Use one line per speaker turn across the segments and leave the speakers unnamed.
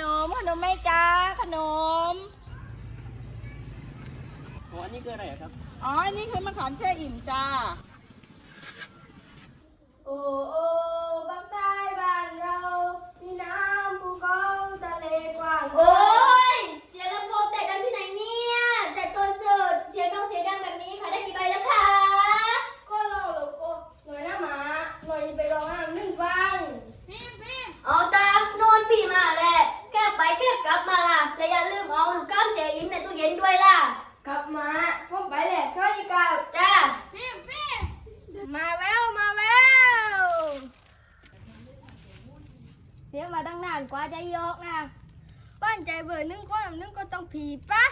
นม ขนมไหม่จ้าขนม
อ๋ออันนี้คืออะไรอะครับ
อ๋อนี่คือมะขามแช่อิ่มจ้า
โอ้โอ้บักใต้บ้านเรา มีน้ำภูเขาทะเลกว้าง โอ้ย เสียงลำโพงแต่ดังที่ไหนเนี่ยจัดคอนเสิร์ตเสียงดังเสียงดังแบบนี้ขายได้กี่ใบแล้วคะก็รอหลบก็หน่อยนะหมา หน่อยไปรอน้ำนึ่งฟัง
พิมพิม
เอาตาโนนพี่มาแหละแค่ไปแค่กลับมาล่ะและอย่าลืมเอาลูกก้ามเจยิ้มในตู้เย็นด้วยล่ะ กับมาพ่อไปแหละช่วยดีกว่าจ้า
มพิม
มาแววมาแววเสียงมาตั้งนานกว่าจะยกนะบ้านใจเบอร์นึงคนนึงก็ต้องผีปะ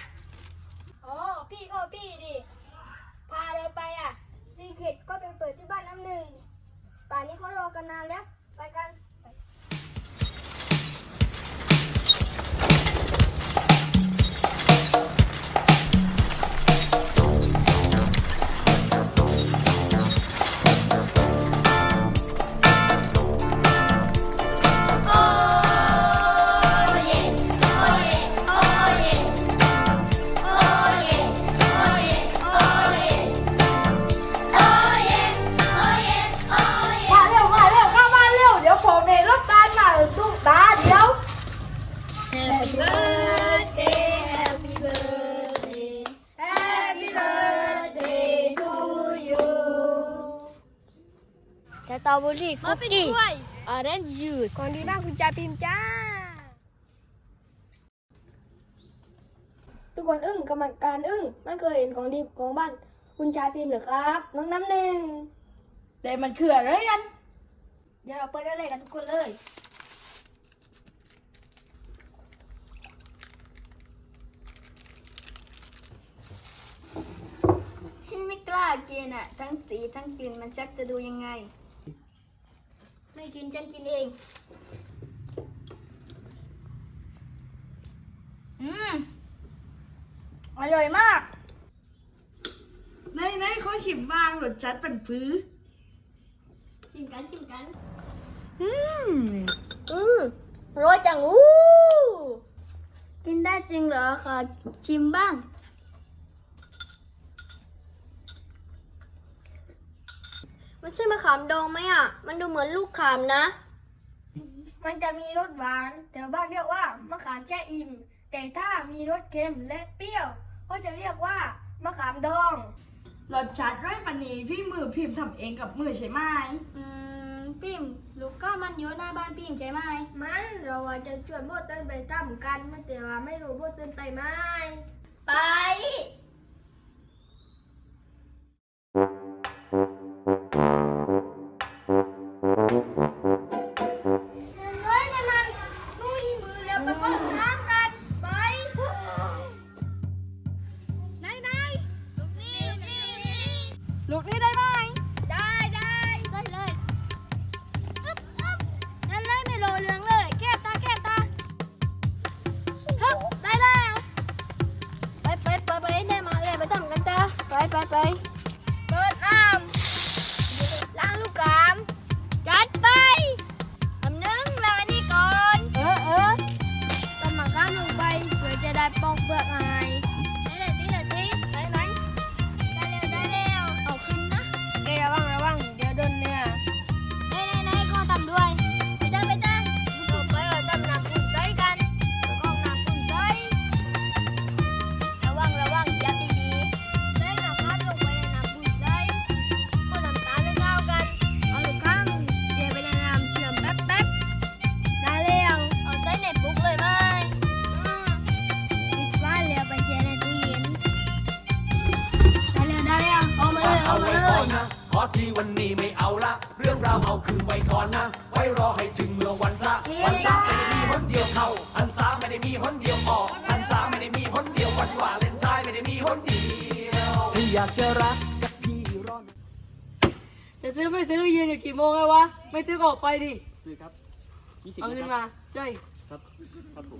โอ้พี่ก็พี่ สตรอเบอรี่คุกกี้ออเรนจ์ยูสคนดีมากคุณจ่าพิมพ์จ้า ทุกคนอึ้งกรรมการอึ้งไม่เคยเห็นของดีของบ้าน คุณชายพิมพ์เหรอครับน้องน้ำหนึ่ง
แต่มันคืออะไรกัน
เดี๋ยวเราเปิดได้เลยกันทุกคนเลยฉันไม่กล้ากินอะ ทั้งสีทั้งกลิ่นมันชักจะดูยังไง ไม่กินฉันกินเอง อืม อร่อยมาก
ในในเขาชิมบ้างรสจัดเป็นพื้น
จิ้มกันจิ้มกัน
อืม
อือร้อยจังอู้ กินได้จริงเหรอขอชิมบ้าง มันใช่มะขามดองไหมอะ มันดูเหมือนลูกขามนะ มันจะมีรสหวานแต่บ้านเรียกว่ามะขามแช่อิ่ม แต่ถ้ามีรสเค็มและเปรี้ยว ก็จะเรียกว่ามะขามดอง
รสจัดไรปันนี้พี่มือพิมพ์ทำเองกับมือใช่ไหม
อืมปิ่มลูกก็มันอยู่หน้าบ้านปิ่มใช่ไหมมันเราว่าจะชวนโบเติ้ลไปทำกันไม่แต่ว่าไม่รู้โบเติ้ลไปไหมไป ลูกนี้ได้
ไหม
ได้ได้ได้เลยอึ๊บอึ๊บนั่นเลยไม่โรยเหลืองเลยแก้ตาแก้ตาฮึบได้แล้ว ไปไปไปไปได้มาเลยไปทำกันจ้าไปไปไป
นนะขอทีวันนี้ไม่เอาละ เรื่องราวเอาคืนไว้ก่อนนะ ไว้รอให้ถึงเมื่อวันพระวันพระไม่ได้มีหนเดียวเข้าหันษาไม่ได้มีหนเดียวออกหันษาไม่ได้มีหนเดียววันวาเลนไทน์ไม่ได้มีหนเดียวถ้าอยากจะรักกับพี่ร้อน
จะซื้อไม่ซื้อเย็นอยู่กี่โมงไงวะ ไม่ซื้อก็ออกไปดิ
ซื้อครับยี่สิบ
เอาเงิน
นะครับ
มาใช่
ครับ ครับผม
ไ